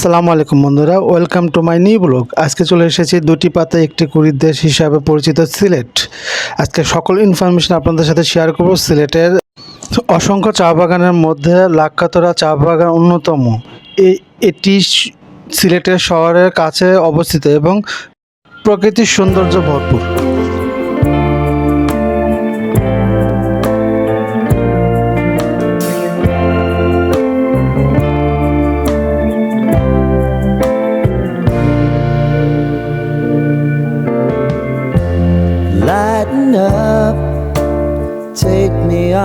আসসালামু আলাইকুম বন্ধুরা, welcome to my new blog. আজকে চলে এসেছি দুটি পাতা একটি কুড়ির দেশ হিসাবে পরিচিত সিলেট। আজকে সকল ইনফরমেশন আপনাদের সাথে শেয়ার করব সিলেটের অসংখ্য চা বাগানের মধ্যে লাক্ষাতরা চা বাগান অন্যতম। এই এটি সিলেটের শহরের কাছে অবস্থিত এবং প্রকৃতির সৌন্দর্য ভরপুর।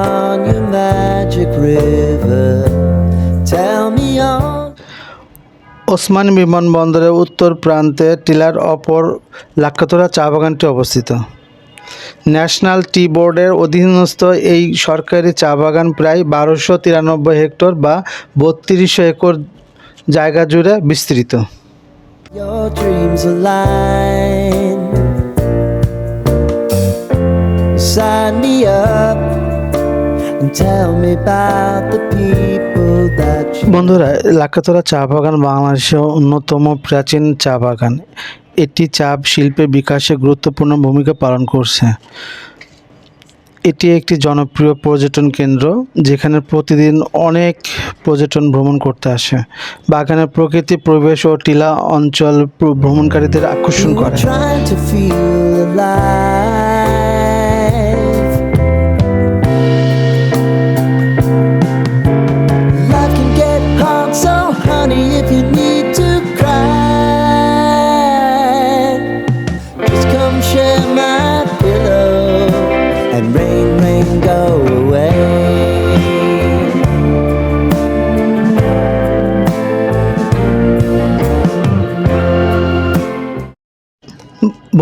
On your magic river. Tell me all. Osman বিমানবন্দরের উত্তর প্রান্তে টিলার অপর লাক্ষাতরা চা বাগানটি অবস্থিত ন্যাশনাল টি বোর্ডের অধীনস্থ এই সরকারি চা বাগান প্রায় বারোশো তিরানব্বই হেক্টর বা বত্রিশশো একর জায়গা জুড়ে বিস্তৃত Your dreams align. Sign me up বন্ধুরা লাক্ষাতরা চা বাগান বাংলাদেশের অন্যতম প্রাচীন চা বাগান। এটি চা শিল্পের বিকাশে গুরুত্বপূর্ণ ভূমিকা পালন করছে। এটি একটি জনপ্রিয় পর্যটন কেন্দ্র যেখানে প্রতিদিন অনেক পর্যটন ভ্রমণ করতে আসে। বাগানের প্রকৃতি পরিবেশ ও টিলা অঞ্চল ভ্রমণকারীদের আকর্ষণ করে।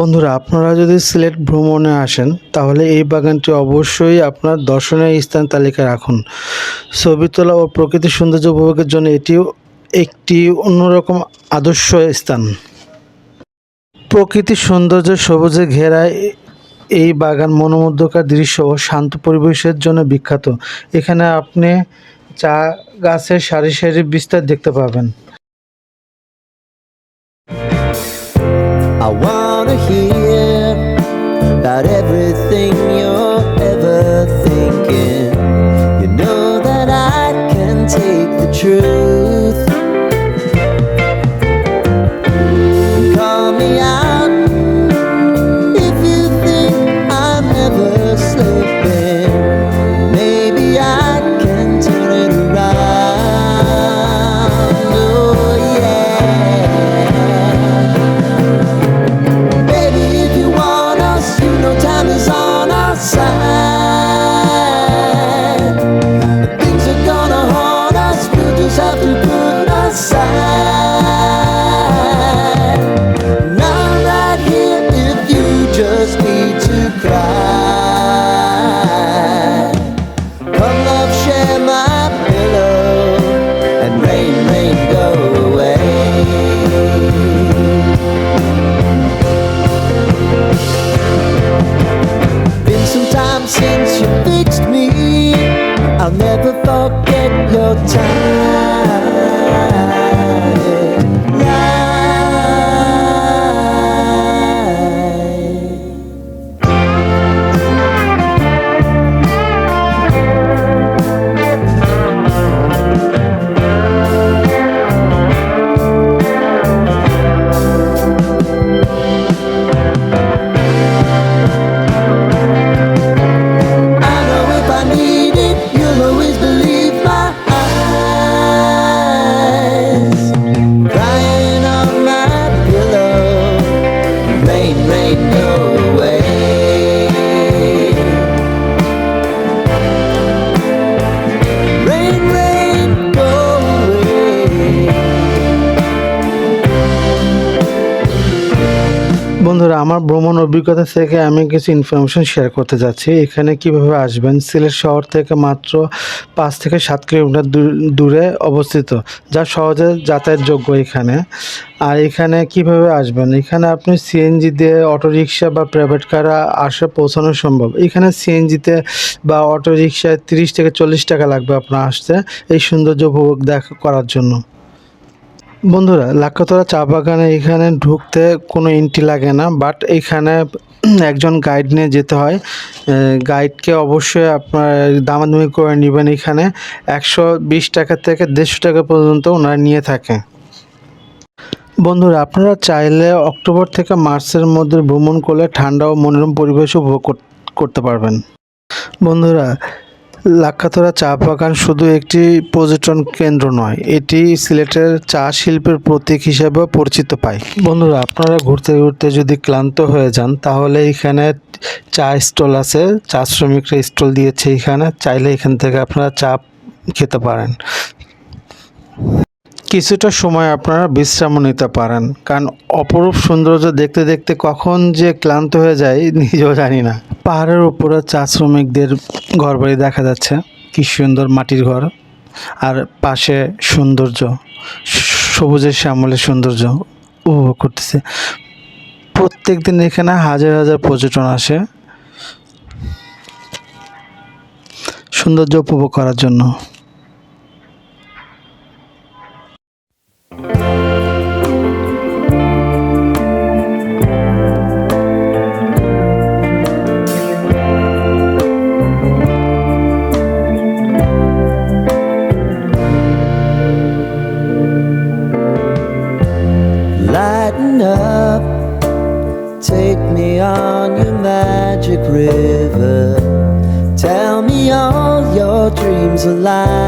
বন্ধুরা, আপনারা যদি সিলেট ভ্রমণে আসেন, তাহলে এই বাগানটি অবশ্যই আপনার দর্শনীয় স্থান তালিকায় রাখুন। ছবি তোলা ও প্রকৃতির সৌন্দর্য উপভোগের জন্য এটিও একটি অন্যরকম আদর্শ স্থান। প্রকৃতির সৌন্দর্য সবুজে ঘেরা এই বাগান মনোমুগ্ধকর দৃশ্য ও শান্ত পরিবেশের জন্য বিখ্যাত। এখানে আপনি চা গাছের সারি সারি বিস্তার দেখতে পাবেন। I about everything you're ever thinking. You know that I can take the truth. I'll never forget your time. বন্ধুরা, আমার ভ্রমণ অভিজ্ঞতা থেকে আমি কিছু ইনফরমেশন শেয়ার করতে যাচ্ছি। এখানে কীভাবে আসবেন? সিলেট শহর থেকে মাত্র পাঁচ থেকে সাত কিলোমিটার দূর- অবস্থিত, যা সহজে যাতায়াতযোগ্য এখানে। আর এখানে কীভাবে আসবেন? এখানে আপনি সিএনজি দিয়ে অটোরিকশা বা প্রাইভেট কার আসে পৌঁছানো সম্ভব। এখানে সিএনজিতে বা অটোরিকশায় তিরিশ থেকে চল্লিশ টাকা লাগবে আপনার আসতে, এই সৌন্দর্য উপভোগ দেখা করার জন্য। বন্ধুরা লাক্ষাতলা চা বাগানে এখানে ঢুকতে কোনো এন্ট্রি লাগে না বাট এখানে একজন গাইড নিয়ে যেতে হয়। গাইডকে অবশ্যই আপনার দামাদামি করে নেবেন এখানে। একশো বিশ টাকা থেকে দেড়শো টাকা পর্যন্ত ওনারা নিয়ে থাকে। বন্ধুরা, আপনারা চাইলে অক্টোবর থেকে মার্চের মধ্যে ভ্রমণ করলে ঠান্ডা ও মনোরম পরিবেশ উপভোগ কর- করতে পারবেন। বন্ধুরা লাক্ষাতরা চা বাগান শুধু একটি পর্যটন কেন্দ্র নয়, এটি সিলেটের চা শিল্পের প্রতীক হিসেবেও পরিচিত পায়। বন্ধুরা, আপনারা ঘুরতে ঘুরতে যদি ক্লান্ত হয়ে যান, তাহলে এখানে চা স্টল আছে, চা শ্রমিকরা স্টল দিয়েছে এখানে, চাইলে এখান থেকে আপনারা চা খেতে পারেন। কিছুটা সময় আপনারা বিশ্রামও নিতে পারেন। কারণ অপরূপ সৌন্দর্য দেখতে দেখতে কখন যে ক্লান্ত হয়ে যায়, নিজেও জানি না। পাহাড়ের উপরে চা শ্রমিকদের ঘরবাড়ি দেখা যাচ্ছে। কি সুন্দর মাটির ঘর। আর পাশে সৌন্দর্য। সবুজের শ্যামলের সৌন্দর্য উপভোগ করতেছে। প্রত্যেক দিন এখানে হাজার হাজার পর্যটন আসে। সৌন্দর্য উপভোগ করার জন্য।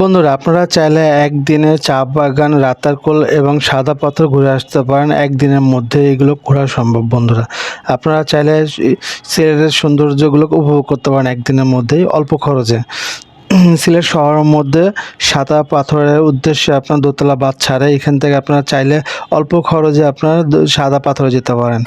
বন্ধুরা, আপনারা চাইলে একদিনে চা বাগান রাতারকোল এবং সাদা পাথর ঘুরে আসতে পারেন একদিনের মধ্যে। এগুলো ঘোরা সম্ভব বন্ধুরা। আপনারা চাইলে সিলেটের সৌন্দর্যগুলো উপভোগ করতে পারেন একদিনের মধ্যেই, অল্প খরচে। সিলেট শহরের মধ্যে সাদা পাথরের উদ্দেশ্যে আপনার দোতলা বাদ ছাড়ে, এখান থেকে আপনারা চাইলে অল্প খরচে আপনারা সাদা পাথরে যেতে পারেন।